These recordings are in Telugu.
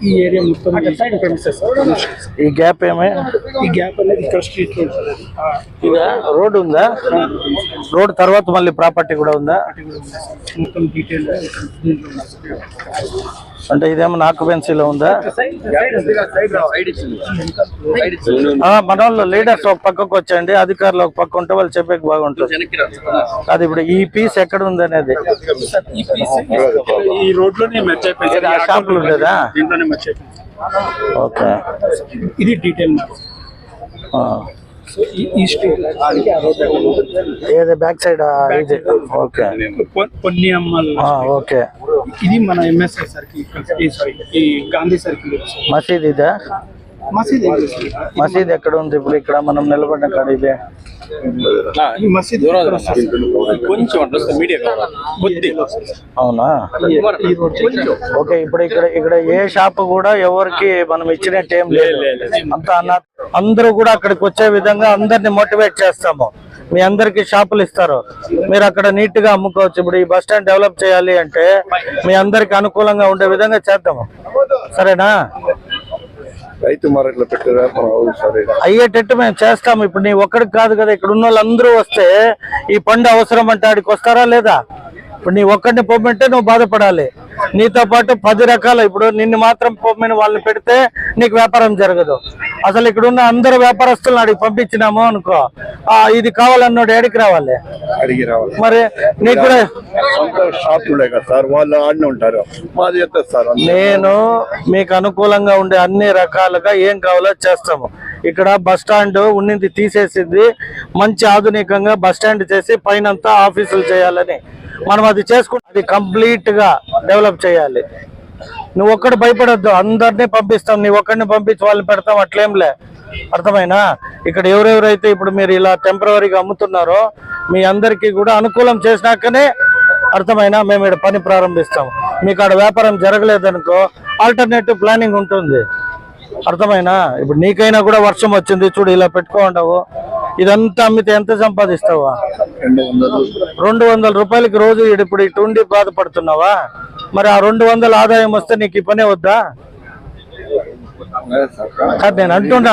ఈ ఏరియా మొత్తం. ఈ గ్యాప్ ఏమే? ఈ గ్యాప్ అనేది ఇక్కడ స్ట్రీట్లో ఉంటుంది ఆ, ఇక రోడ్ ఉందా? రోడ్ తర్వాత మళ్ళీ ప్రాపర్టీ కూడా ఉందా? మొత్తం డీటెయిల్. అంటే ఇదేమన్నా ఆక్యుపెన్సీలో ఉందా? మన వాళ్ళు లీడర్స్ ఒక పక్కకు వచ్చండి అధికారులు ఒక పక్క ఉంటే వాళ్ళు చెప్పేకి బాగుంటుంది. అది ఇప్పుడు ఈ పీస్ ఎక్కడ ఉంది అనేది ఈ piece ఈ రోడ్లోనే మెచ్ అయిపోయింది. ఇది ఆ shop లో ఉండేదా? దీంట్లోనే మెచ్ అయిపోయింది. ఓకే. ఇది డీటెయిల్ రోడ్ ఏది బ్యాక్ సైడ్ ఓకే కొన్ని అమ్మల్ ఓకే ఇది మన ఎంఎస్ఐ సర్కిల్ ఈ సారీ ఈ గాంధీ సర్కిల్ మసీద్ ఇదా? మసీద్ ఎక్కడ ఉంది? ఇప్పుడు ఇక్కడ మనం నిలబడిన కాడ ఇదే. ఈ మసీద్ ఇక్కడ వస్తుంది. కొంచెం అట్లా మీడియా కొద్ది. అవునా? ఓకే ఇప్పుడు ఇక్కడ ఇక్కడ ఏ షాప్ కూడా ఎవరికి మనం ఇచ్చినట్టు ఏం లేదు. అంత అన్న అందరూ కూడా అక్కడికి వచ్చే విధంగా అందరిని మోటివేట్ చేస్తాము. మీ అందరికి షాపులు ఇస్తారు. మీరు అక్కడ నీట్గా అమ్ముకోవచ్చు. ఇప్పుడు ఈ బస్ స్టాండ్ డెవలప్ చేయాలి అంటే మీ అందరికి అనుకూలంగా ఉండే విధంగా చేద్దాము. సరేనా? రైతు మార్కెట్లో పెట్టే సరే. అయ్యేటట్టు మేము చేస్తాము. ఇప్పుడు నీ ఒక్కడికి కాదు కదా ఇక్కడ ఉన్న వాళ్ళందరూ వస్తే ఈ పండు అవసరం అంటే ఆడికి వస్తారా లేదా? ఇప్పుడు నీ ఒక్కడిని పొమ్మంటే నువ్వు బాధపడాలి. నీతో పాటు పది రకాల. ఇప్పుడు నిన్ను మాత్రం పొమ్మని వాళ్ళని పెడితే నీకు వ్యాపారం జరగదు. అసలు ఇక్కడ ఉన్న అందరు వ్యాపారస్తులను అడిగి పంపించినాము అనుకో. ఆ ఇది కావాలన్నోడు ఎడికి రావాలి? అడిగి రావాలి. మరి నీకు కూడా సొంత షాపులు ఉన్నాయి కదా సార్ వాళ్ళు ఆడనే ఉంటారు. మాది సార్. నేను మీకు అనుకూలంగా ఉండే అన్ని రకాలుగా ఏం కావాలో చేస్తాము. ఇక్కడ బస్ స్టాండ్ ఉన్నింది తీసేసింది. మంచి ఆధునికంగా బస్ స్టాండ్ చేసి పైనంతా ఆఫీసులు చేయాలని. మనం అది చేసుకుంటే అది కంప్లీట్గా డెవలప్ చేయాలి. నువ్వు ఒక్కడు భయపడొద్దు అందరినీ పంపిస్తాం నీ ఒక్కడిని పంపించి వాళ్ళని పెడతాం అట్లేంలే. అర్థమైనా? ఇక్కడ ఎవరెవరైతే ఇప్పుడు మీరు ఇలా టెంపరీగా అమ్ముతున్నారో మీ అందరికీ కూడా అనుకూలం చేసినాకనే అర్థమైనా? మేము ఇక్కడ పని ప్రారంభిస్తాం. మీకు ఆడ వ్యాపారం జరగలేదనుకో ఆల్టర్నేటివ్ ప్లానింగ్ ఉంటుంది. అర్థమైనా? ఇప్పుడు నీకైనా కూడా వర్షం వచ్చింది చూడు ఇలా పెట్టుకోండవు ఇదంతా అమ్మితే ఎంత సంపాదిస్తావా? రెండు వందలు రూపాయలకి రోజు ఇప్పుడు ఇటు ఉండి బాధపడుతున్నావా? మరి ఆ రెండు వందల ఆదాయం వస్తే నీకు ఈ పనే వద్దా? నేను అంటున్నా.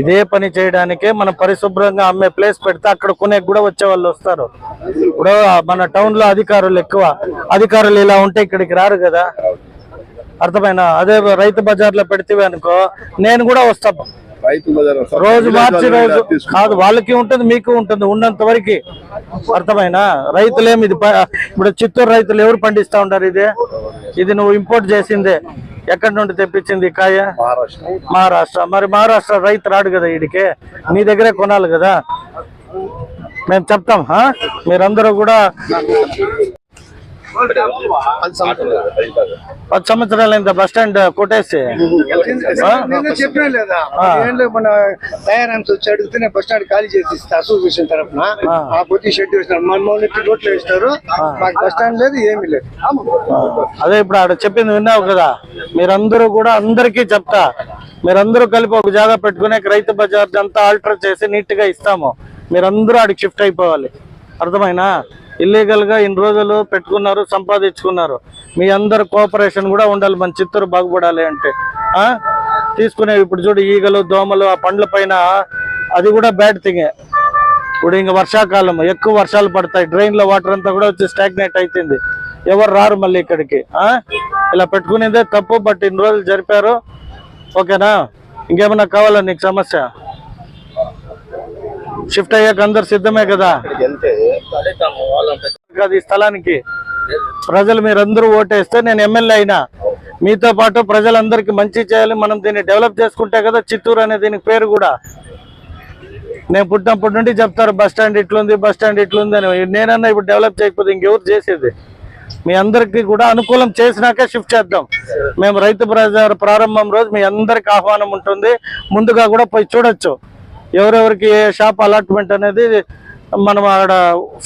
ఇదే పని చేయడానికే మనం పరిశుభ్రంగా అమ్మే ప్లేస్ పెడితే అక్కడ కొనే కూడా వచ్చే వాళ్ళు వస్తారు. ఇప్పుడు మన టౌన్లో అధికారులు ఎక్కువ. అధికారులు ఇలా ఉంటే ఇక్కడికి రారు కదా. అర్థమైనా అదే రైతు బజార్లో పెడితే అనుకో నేను కూడా వస్తా. రైతు బజార్ సార్ రోజు మార్చి రోజు. కాదు వాళ్ళకి ఉంటుంది మీకు ఉంటుంది ఉన్నంత వరకు. అర్థమైనా రైతులేమి ఇది ఇప్పుడు చిత్తూరు రైతులు ఎవరు పండిస్తా ఉంటారు ఇది? ఇది నువ్వు ఇంపోర్ట్ చేసిందే. ఎక్కడి నుండి తెప్పించింది కాయ? మహారాష్ట్ర. మరి మహారాష్ట్ర రైతు రాడు కదా వీడికి నీ దగ్గరే కొనాలి కదా? మేము చెప్తాం హా? మీరందరూ కూడా పది సంవత్సరాలు. ఇంత బస్ స్టాండ్ కొట్టేసి? నేను చెప్పినా లేదా? మన తయారాంశ వచ్చి అడిగితేనే బస్ స్టాండ్ ఖాళీ చేసి ఇస్తా అసోసియేషన్ తరఫున ఆ. పొద్దు షెడ్ వేసినారు. మన మౌనెత్తి రోడ్లు వేసినారు. మాకు బస్ స్టాండ్ లేదు ఏమీ లేదు. అదే ఇప్పుడు ఆడ చెప్పింది విన్నావు కదా? మీరందరూ కూడా అందరికీ చెప్తా. మీరందరూ కలిపి ఒక జాగా పెట్టుకునే రైతు బజార్ అంతా ఆల్టర్ చేసి నీట్గా ఇస్తాము. మీరందరూ ఆడికి షిఫ్ట్ అయిపోవాలి. అర్థమైనా? ఇల్లీగల్గా ఇన్ని రోజులు పెట్టుకున్నారు సంపాదించుకున్నారు. మీ అందరు కోఆపరేషన్ కూడా ఉండాలి మన చిత్తూరు బాగుపడాలి అంటే. ఆ? ఇప్పుడు చూడు ఈగలు దోమలు ఆ పండ్ల పైన అది కూడా బ్యాడ్ థింగే ఇప్పుడు ఇంకా వర్షాకాలం ఎక్కువ వర్షాలు పడతాయి. డ్రైన్లో వాటర్ అంతా కూడా వచ్చి స్టాగ్నేట్ అవుతుంది ఎవరు రారు మళ్ళీ ఇక్కడికి ఆ? ఇలా పెట్టుకునేదే తప్పు బట్ ఇన్ని రోజులు జరిపారు. ఓకేనా? ఇంకేమన్నా కావాలా నీకు సమస్య? షిఫ్ట్ అయ్యాక అందరు సిద్ధమే కదా? కాదు ఈ స్థలానికి. ప్రజలు మీరందరూ ఓటేస్తే నేను ఎమ్మెల్యే అయినా. మీతో పాటు ప్రజలందరికీ మంచి చేయాలి. మనం దీన్ని డెవలప్ చేసుకుంటే కదా చిత్తూరు అనే దీనికి పేరు కూడా. నేను పుట్టినప్పటి నుండి చెప్తారు బస్ స్టాండ్ ఇట్లుంది బస్ స్టాండ్ ఇట్లుంది అని. నేనన్నా ఇప్పుడు డెవలప్ చేయకపోతే ఇంకెవరు చేసేది? మీ అందరికీ కూడా అనుకూలం చేసినాకే షిఫ్ట్ చేద్దాం. మేము రైతు బజార్ ప్రారంభం రోజు మీ అందరికి ఆహ్వానం ఉంటుంది. ముందుగా కూడా పోయి చూడొచ్చు. ఎవరెవరికి ఏ షాప్ అలాట్మెంట్ అనేది మనం ఆడ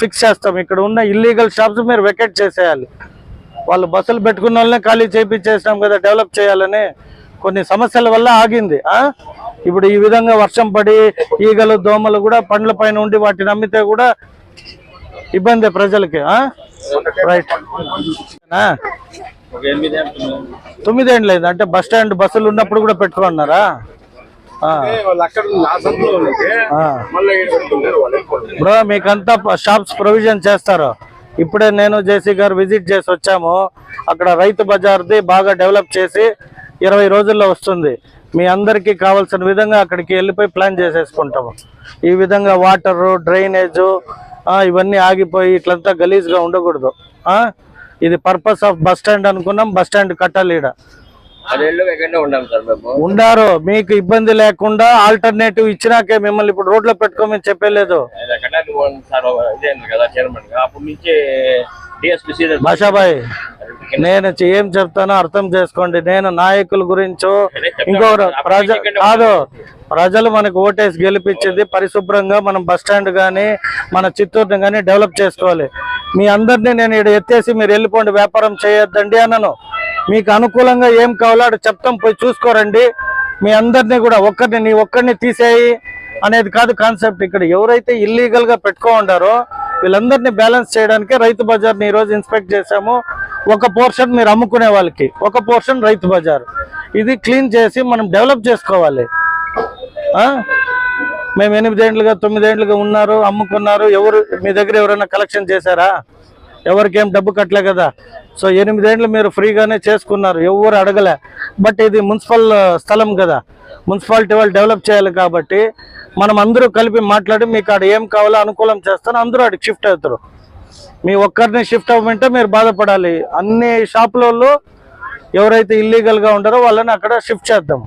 ఫిక్స్ చేస్తాం. ఇక్కడ ఉన్న ఇల్లీగల్ షాప్స్ మీరు వెకెట్ చేసేయాలి. వాళ్ళు బస్సులు పెట్టుకున్న వాళ్ళనే ఖాళీ చేయించేసినాం కదా డెవలప్ చేయాలని కొన్ని సమస్యల వల్ల ఆగింది. ఇప్పుడు ఈ విధంగా వర్షం పడి ఈగలు దోమలు కూడా పండ్ల పైన ఉండి వాటిని అమ్మితే కూడా ఇబ్బంది ప్రజలకి. రైట్ తొమ్మిదేండ్లు అంటే బస్ స్టాండ్ బస్సులు ఉన్నప్పుడు కూడా పెట్టుకున్నారా బ్రో మీకంతా షాప్స్ ప్రొవిజన్ చేస్తారు. ఇప్పుడే నేను జేసీ గారు విజిట్ చేసి వచ్చాము. అక్కడ రైతు బజార్ది బాగా డెవలప్ చేసి ఇరవై రోజుల్లో వస్తుంది. మీ అందరికీ కావాల్సిన విధంగా అక్కడికి వెళ్ళిపోయి ప్లాన్ చేసేసుకుంటాము. ఈ విధంగా వాటర్ డ్రైనేజ్ ఇవన్నీ ఆగిపోయి ఇట్లంతా గలీజ్గా ఉండకూడదు. ఆ? ఇది పర్పస్ ఆఫ్ బస్ స్టాండ్ అనుకున్నాం. బస్ స్టాండ్ కట్టాలి ఈడ ఉండారు. మీకు ఇబ్బంది లేకుండా ఆల్టర్నేటివ్ ఇచ్చినాకే మిమ్మల్ని ఇప్పుడు రోడ్లో పెట్టుకోమని చెప్పలేదు. భాషాబాయ్ నేను ఏం చెప్తానో అర్థం చేసుకోండి. నేను నాయకుల గురించో ఇంకొకరు ప్రజ కాదు ప్రజలు మనకు ఓటేసి గెలిపించింది పరిశుభ్రంగా మనం బస్ స్టాండ్ కానీ మన చిత్తూరుని కానీ డెవలప్ చేసుకోవాలి. మీ అందరినీ నేను ఇక్కడ ఎత్తేసి మీరు వెళ్ళిపోండి వ్యాపారం చేయొద్దండి అన్నను. మీకు అనుకూలంగా ఏం కావాలో అక్కడ చెప్తాం పోయి చూసుకోరండి. మీ అందరినీ కూడా ఒక్కరిని నీ ఒక్కరిని తీసేయి అనేది కాదు కాన్సెప్ట్. ఇక్కడ ఎవరైతే ఇల్లీగల్గా పెట్టుకో ఉండారో వీళ్ళందరినీ బ్యాలెన్స్ చేయడానికే రైతు బజార్ని ఈరోజు రోజు ఇన్స్పెక్ట్ చేసాము ఒక పోర్షన్ మీరు అమ్ముకునే వాళ్ళకి ఒక పోర్షన్ రైతు బజార్. ఇది క్లీన్ చేసి మనం డెవలప్ చేసుకోవాలి. మేము ఎనిమిదేండ్లుగా తొమ్మిదేండ్లుగా ఉన్నారు అమ్ముకున్నారు. ఎవరు మీ దగ్గర ఎవరైనా కలెక్షన్ చేశారా? ఎవరికేం డబ్బు కట్టలే కదా? సో ఎనిమిదేండ్లు మీరు ఫ్రీగానే చేసుకున్నారు ఎవరు అడగలే. బట్ ఇది మున్సిపల్ స్థలం కదా. మున్సిపాలిటీ వాళ్ళు డెవలప్ చేయాలి కాబట్టి మనం అందరూ కలిపి మాట్లాడి మీకు ఆడ ఏం కావాలో అనుకూలం చేస్తాను అందరూ ఆడికి షిఫ్ట్ అవుతారు. మీ ఒక్కరిని షిఫ్ట్ అవ్వమంటే మీరు బాధపడాలి. అన్ని షాపులలో ఎవరైతే ఇల్లీగల్గా ఉండారో ఉంటారో వాళ్ళని అక్కడ షిఫ్ట్ చేద్దాం.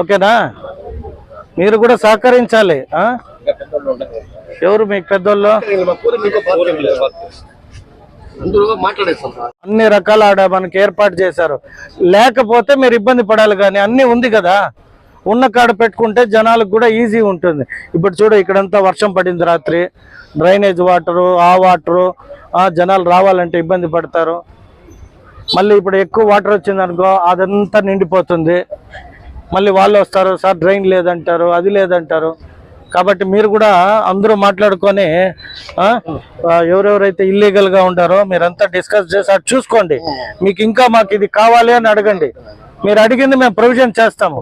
ఓకేనా? మీరు కూడా సహకరించాలి ఎవరు మీకు పెద్దోళ్ళు? అన్ని రకాల ఆడ మనకి ఏర్పాటు చేశారు. లేకపోతే మీరు ఇబ్బంది పడాలి కానీ అన్ని ఉంది కదా. ఉన్న కాడ పెట్టుకుంటే జనాలకు కూడా ఈజీ ఉంటుంది. ఇప్పుడు చూడు ఇక్కడంతా వర్షం పడింది రాత్రి. డ్రైనేజ్ వాటరు ఆ వాటరు ఆ జనాలు రావాలంటే ఇబ్బంది పడతారు. మళ్ళీ ఇప్పుడు ఎక్కువ వాటర్ వచ్చింది అనుకో అదంతా నిండిపోతుంది. మళ్ళీ వాళ్ళు వస్తారు సార్ డ్రైన్ లేదంటారు అది లేదంటారు. కాబట్టి మీరు కూడా అందరూ మాట్లాడుకొని ఎవరెవరైతే ఇల్లీగల్గా ఉంటారో మీరంతా డిస్కస్ చేసి అది చూసుకోండి. మీకు ఇంకా మాకు ఇది కావాలి అని అడగండి. మీరు అడిగింది మేము ప్రొవిజన్ చేస్తాము.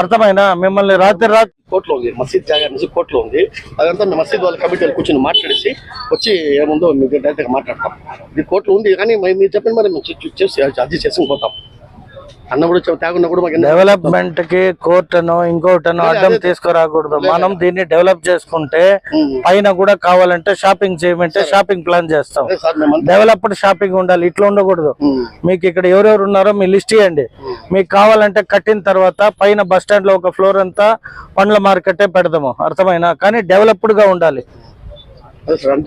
అర్థమైనా? మిమ్మల్ని రాత్రి రాత్రి కోర్టులో ఉంది మసీద్ జాగా నుంచి కోర్టులో ఉంది. అదంతా మేము మసీద్ వాళ్ళ కమిటీ వాళ్ళు కూర్చొని మాట్లాడేసి వచ్చి ఏముందో మీకు డైరెక్ట్గా మాట్లాడతాం. ఇది కోర్టులో ఉంది కానీ మరి చెప్పిన మరి మేము చేసి అర్జీ చేసుకుని పోతాం. డెవలప్మెంట్కి కోర్టును ఇంకోటను అడ్డం తీసుకురాకూడదు. మనం దీన్ని డెవలప్ చేసుకుంటే పైన కూడా కావాలంటే షాపింగ్ చేయమంటే షాపింగ్ ప్లాన్ చేస్తాం. డెవలప్డ్ షాపింగ్ ఉండాలి ఇట్లా ఉండకూడదు. మీకు ఇక్కడ ఎవరెవరు ఉన్నారో మీ లిస్ట్ ఇవ్వండి మీకు కావాలంటే కట్టిన తర్వాత పైన బస్ స్టాండ్లో ఒక ఫ్లోర్ అంతా పండ్ల మార్కెటే పెడదాము. అర్థమైనా? కానీ డెవలప్డ్గా ఉండాలి.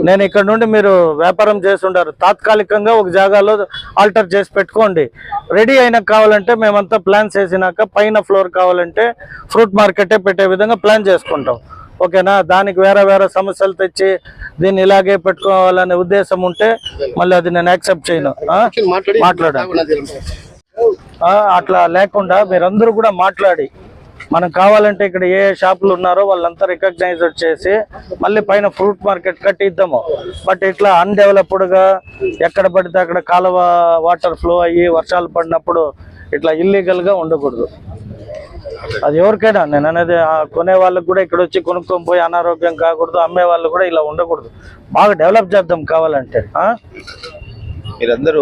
నేను ఇక్కడ నుండి మీరు వ్యాపారం చేసి ఉండారు తాత్కాలికంగా ఒక జాగాలో ఆల్టర్ చేసి పెట్టుకోండి. రెడీ అయినా కావాలంటే మేమంతా ప్లాన్స్ వేసినాక పైన ఫ్లోర్ కావాలంటే ఫ్రూట్ మార్కెటే పెట్టే విధంగా ప్లాన్ చేసుకుంటాం. ఓకేనా? దానికి వేరే వేరే సమస్యలు తెచ్చి దీన్ని ఇలాగే పెట్టుకోవాలనే ఉద్దేశం ఉంటే మళ్ళీ అది నేను యాక్సెప్ట్ చేయను. ఆ? కూర్చొని మాట్లాడి. మాట్లాడండి. తాగున్నది ఆ, అట్లా లేకుండా మీరందరూ కూడా మాట్లాడి. మనం కావాలంటే ఇక్కడ ఏ షాపులు ఉన్నారో వాళ్ళంతా రికగ్నైజ్ చేసి మళ్ళీ పైన ఫ్రూట్ మార్కెట్ కట్టిద్దాము. బట్ ఇట్లా అన్డెవలప్డ్గా ఎక్కడ పడితే అక్కడ కాలువ వాటర్ ఫ్లో అయ్యి వర్షాలు పడినప్పుడు ఇట్లా ఇల్లీగల్గా ఉండకూడదు. అది ఎవరికైనా నేను అనేది కొనే వాళ్ళకి కూడా ఇక్కడ వచ్చి కొనుక్కొని పోయి అనారోగ్యం కాకూడదు అమ్మే వాళ్ళు కూడా ఇలా ఉండకూడదు. బాగా డెవలప్ చేద్దాం కావాలంటే మీరందరూ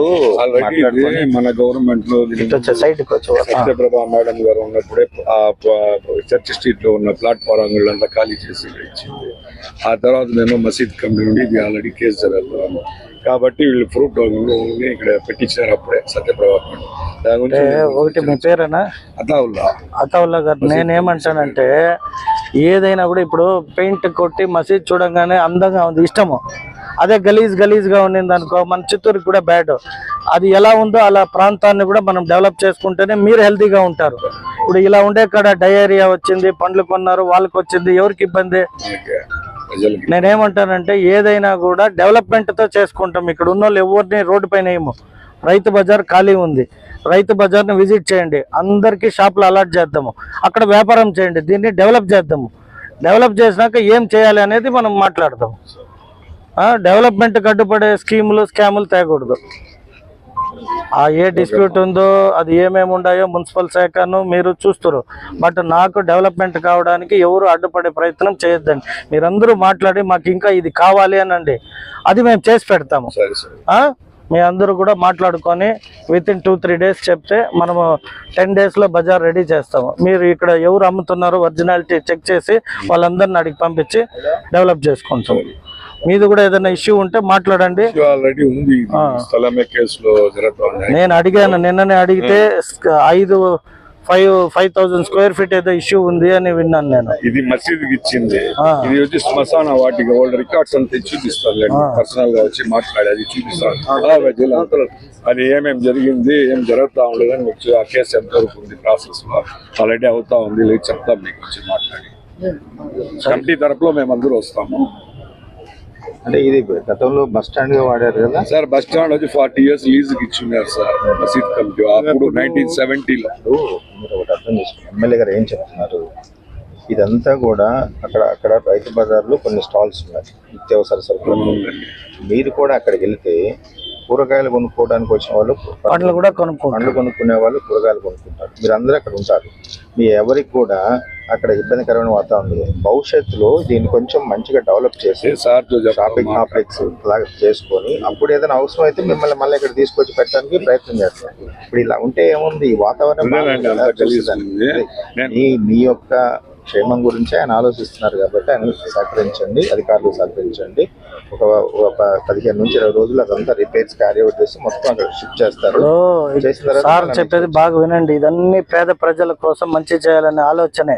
మాట్లాడుకొని మన గవర్నమెంట్లో. సత్యప్రభ మేడం గారు ఉన్నప్పుడే చర్చ్ స్ట్రీట్లో ఉన్న ప్లాట్ఫామ్ అంతా ఖాళీ చేసి ఇచ్చింది. ఆ తర్వాత మేము మసీద్ కమిటీ నుండి ఇది ఆల్రెడీ కేసు జరుగుతున్నాము కాబట్టి వీళ్ళు ఫ్రూట్ ఇక్కడ పెట్టించారు అప్పుడే సత్యప్రభ దాని గురించి ఒకటి మీ పేరేనా? అతావుల్లా. అతవుల్లా గారు నేనేమంటానంటే ఏదైనా కూడా ఇప్పుడు పెయింట్ కొట్టి మసీద్ చూడంగానే అందంగా ఉంది ఇష్టము. అదే గలీజ్ గలీజ్గా ఉండింది అనుకో మన చిత్తూరుకి కూడా బ్యాడ్. అది ఎలా ఉందో అలా ప్రాంతాన్ని కూడా మనం డెవలప్ చేసుకుంటేనే మీరు హెల్తీగా ఉంటారు. ఇప్పుడు ఇలా ఉండే కాడ డయేరియా వచ్చింది పండ్లు కొన్నారు వాళ్ళకి వచ్చింది ఎవరికి ఇబ్బంది? నేనేమంటానంటే ఏదైనా కూడా డెవలప్మెంట్తో చేసుకుంటాం. ఇక్కడ ఉన్న వాళ్ళు ఎవరిని రోడ్డు పైన ఏమో రైతు బజార్ ఖాళీ ఉంది. రైతు బజార్ని విజిట్ చేయండి. అందరికీ షాపులు అలాట్ చేద్దాము. అక్కడ వ్యాపారం చేయండి. దీన్ని డెవలప్ చేద్దాము. డెవలప్ చేసినాక ఏం చేయాలి అనేది మనం మాట్లాడదాం డెవలప్మెంట్ కట్టుబడే స్కీములు స్కాములు తేకూడదు. ఆ ఏ డిస్ప్యూట్ ఉందో అది ఏమేమి ఉన్నాయో మున్సిపల్ శాఖను మీరు చూస్తారు. బట్ నాకు డెవలప్మెంట్ కావడానికి ఎవరు అడ్డుపడే ప్రయత్నం చేయొద్దండి. మీరందరూ మాట్లాడి మాకు ఇంకా ఇది కావాలి అనండి అది మేము చేసి పెడతాము? మీ అందరూ కూడా మాట్లాడుకొని with in two three days చెప్తే మనము టెన్ డేస్లో బజార్ రెడీ చేస్తాము. మీరు ఇక్కడ ఎవరు అమ్ముతున్నారో ఒరిజినాలిటీ చెక్ చేసి వాళ్ళందరిని అడిగి పంపించి డెవలప్ చేసుకుంటాం మీది కూడా ఏదైనా ఇష్యూ ఉంటే మాట్లాడండి. ఆల్రెడీ ఉంది. స్థలమే కేసులో నేను అడిగాను నిన్ననే అడిగితే ఐదు five five thousand square feet ఏదో ఇష్యూ ఉంది అని విన్నాను నేను. ఇది మసీదుకి ఇచ్చింది. ఇది వచ్చి శ్మశాన వాటికి వాళ్ళ రికార్డ్స్ అంతా చూపిస్తారు పర్సనల్గా వచ్చి మాట్లాడి అది చూపిస్తారు. అది ఏమేం జరిగింది ఏం జరుగుతా ఉండదని మీకు ఆ కేసు ఎంత వరకు ఉంది ప్రాసెస్లో ఆల్రెడీ అవుతా ఉంది లేదు చెప్తాం మీకు వచ్చి మాట్లాడి. కమిటీ తరపులో మేము అందరూ వస్తాము. అంటే ఇది గతంలో బస్ స్టాండ్గా వాడారు కదా? సార్ బస్ స్టాండ్ వచ్చి ఫార్టీ ఇయర్స్ లీజ్ ఇచ్చున్నారు సార్ మసీద్ కమిటీ అప్పుడు నైన్టీన్ సెవెంటీలో. ఇప్పుడు మీరు ఒకటి అర్థం చేసుకోండి. ఎమ్మెల్యే గారు ఏం చెప్తున్నారు? ఇదంతా కూడా అక్కడ అక్కడ రైతు బజార్లో కొన్ని స్టాల్స్ ఉన్నాయి. నిత్యావసర సరుకులు. మీరు కూడా అక్కడికి వెళ్తే కూరగాయలు కొనుక్కోవడానికి వచ్చిన వాళ్ళు పండ్లు కూడా కొనుక్కుంటాం పండ్లు కొనుక్కునే వాళ్ళు కూరగాయలు కొనుక్కుంటారు. మీరు అందరూ అక్కడ ఉంటారు. మీ ఎవరికి కూడా అక్కడ ఇబ్బందికరమైన వాతావరణం లేదు. భవిష్యత్తులో దీన్ని కొంచెం మంచిగా డెవలప్ చేసి షాపింగ్ కాంప్లెక్స్ లాగా చేసుకొని అప్పుడు ఏదైనా అవసరం అయితే మిమ్మల్ని మళ్ళీ ఇక్కడ తీసుకొచ్చి పెట్టడానికి ప్రయత్నం చేస్తాం. ఇప్పుడు ఇలా ఉంటే ఏముంది? ఈ వాతావరణం మీ యొక్క క్షేమం గురించి ఆయన ఆలోచిస్తున్నారు కాబట్టి ఆయన సహకరించండి అధికారులు సహకరించండి. ఒక పదిహేను నుంచి ఇరవై రోజులు అదంతా రిపేర్స్ క్యారీ అవుట్ చేసి మొత్తం అక్కడ షిఫ్ట్ చేస్తారు. సార్ చెప్పేది బాగా వినండి. ఇదన్నీ పేద ప్రజల కోసం మంచి చేయాలనే ఆలోచనే.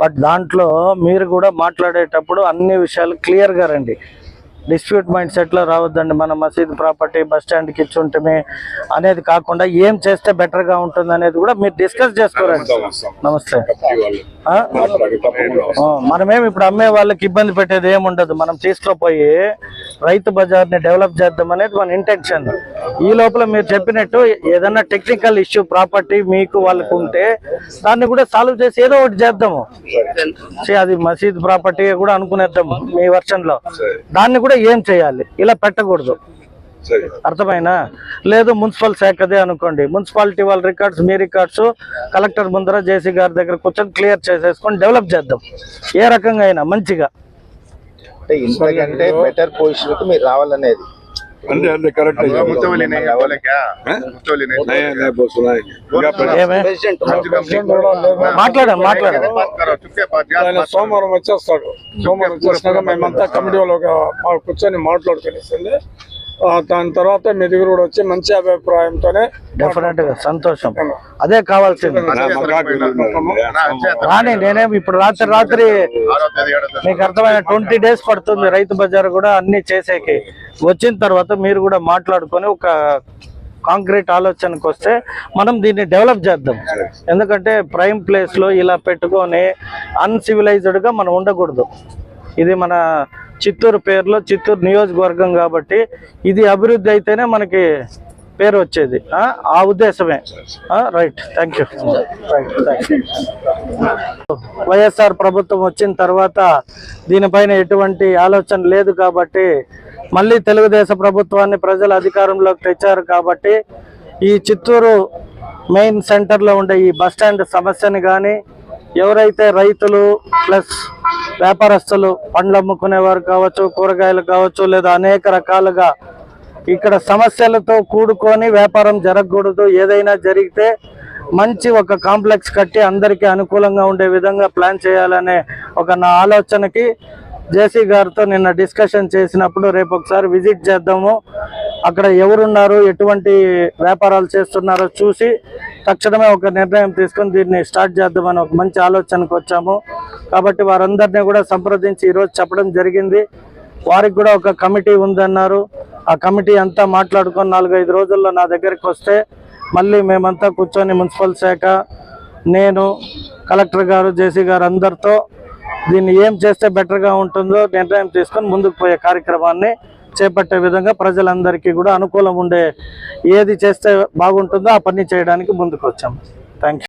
బట్ దాంట్లో మీరు కూడా మాట్లాడేటప్పుడు అన్ని విషయాలు క్లియర్గా రండి. డిస్ప్యూట్ మైండ్ సెట్లో రావద్దండి. మన మసీద్ ప్రాపర్టీ బస్ స్టాండ్కి ఇచ్చుంటమే అనేది కాకుండా ఏం చేస్తే బెటర్గా ఉంటుంది అనేది కూడా మీరు డిస్కస్ చేసుకోరండి. నమస్తే కమిటీ వాళ్ళు. ఆ? మాట్లాడి తప్పకుండా ఆ, మనమేం ఇప్పుడు అమ్మే వాళ్ళకి ఇబ్బంది పెట్టేది ఏమి ఉండదు మనం తీసుకుపోయి రైతు బజార్ని డెవలప్ చేద్దాం అనేది మన ఇంటెన్షన్ ఈ లోపల మీరు చెప్పినట్టు ఏదన్నా టెక్నికల్ ఇష్యూ ప్రాపర్టీ మీకు వాళ్ళకు ఉంటే దాన్ని కూడా సాల్వ్ చేసి ఏదో ఒకటి చేద్దాము. అది మసీద్ ప్రాపర్టీ కూడా అనుకునేద్దాము మీ వర్షన్లో. దాన్ని కూడా ఏం చేయాలి? ఇలా పెట్టకూడదు. అర్థమైనా? లేదు మున్సిపల్ శాఖదే అనుకోండి. మున్సిపాలిటీ వాళ్ళ రికార్డ్స్ మీ రికార్డ్స్ కలెక్టర్ ముందర జేసీ గారి దగ్గర కూర్చొని క్లియర్ చేసేసుకొని డెవలప్ చేద్దాం. ఏ రకంగా అయినా మంచిగా. అంటే ఇంతకంటే బెటర్ పొజిషన్కి మీరు రావాలనేది. అంతే కరెక్ట్ సోమవారం వచ్చేస్తాడు. సోమవారం వచ్చేసినాక మేమంతా కమిటీ వాళ్ళు ఒక కూర్చొని మాట్లాడుకునేసింది. దాని తర్వాత మీ దగ్గర కూడా వచ్చి మంచి అభిప్రాయంతోనే డెఫినెట్గా సంతోషం. అదే కావాల్సింది. కానీ నేనేం ఇప్పుడు రాత్రి రాత్రి మీకు అర్థమైన ట్వంటీ డేస్ పడుతుంది. రైతు బజార్ కూడా అన్ని చేసేకి. వచ్చిన తర్వాత మీరు కూడా మాట్లాడుకొని ఒక కాంక్రీట్ ఆలోచనకు వస్తే మనం దీన్ని డెవలప్ చేద్దాం. ఎందుకంటే ప్రైమ్ ప్లేస్లో ఇలా పెట్టుకొని అన్సివిలైజ్డ్గా మనం ఉండకూడదు. ఇది మన చిత్తూరు పేరులో చిత్తూరు నియోజకవర్గం కాబట్టి ఇది అభివృద్ధి అయితేనే మనకి పేరు వచ్చేది ఆ? ఉద్దేశమే. Right. Thank you right thank YSR ప్రభుత్వం వచ్చిన తర్వాత దీనిపైన ఎటువంటి ఆలోచన లేదు కాబట్టి మళ్ళీ తెలుగుదేశం ప్రభుత్వాన్ని ప్రజలు అధికారంలోకి తెచ్చారు కాబట్టి ఈ చిత్తూరు మెయిన్ సెంటర్లో ఉండే ఈ బస్ స్టాండ్ సమస్యని కానీ ఎవరైతే రైతులు ప్లస్ వ్యాపారస్తులు పండ్లు అమ్ముకునేవారు కావచ్చు కూరగాయలు కావచ్చు లేదా అనేక రకాలుగా ఇక్కడ సమస్యలతో కూడుకొని వ్యాపారం జరగకూడదు. ఏదైనా జరిగితే మంచి ఒక కాంప్లెక్స్ కట్టి అందరికీ అనుకూలంగా ఉండే విధంగా ప్లాన్ చేయాలనే ఒక నా ఆలోచనకి జేసీ గారితో నిన్న డిస్కషన్ చేసినప్పుడు రేపు ఒకసారి విజిట్ చేద్దాము. అక్కడ ఎవరున్నారు ఎటువంటి వ్యాపారాలు చేస్తున్నారో చూసి తక్షణమే ఒక నిర్ణయం తీసుకొని దీన్ని స్టార్ట్ చేద్దామని ఒక మంచి ఆలోచనకు వచ్చాము. కాబట్టి వారందరినీ కూడా సంప్రదించి ఈరోజు చెప్పడం జరిగింది. వారికి కూడా ఒక కమిటీ ఉందన్నారు. ఆ కమిటీ అంతా మాట్లాడుకొని నాలుగైదు రోజుల్లో నా దగ్గరికి వస్తే మళ్ళీ మేమంతా కూర్చొని మున్సిపల్ శాఖ నేను కలెక్టర్ గారు జేసీ గారు అందరితో దీన్ని ఏం చేస్తే బెటర్గా ఉంటుందో నిర్ణయం తీసుకొని ముందుకు పోయే కార్యక్రమాన్ని చేపట్టే విధంగా ప్రజలందరికీ కూడా అనుకూలం ఉండే ఏది చేస్తే బాగుంటుందో ఆ పని చేయడానికి ముందుకు వచ్చాము థ్యాంక్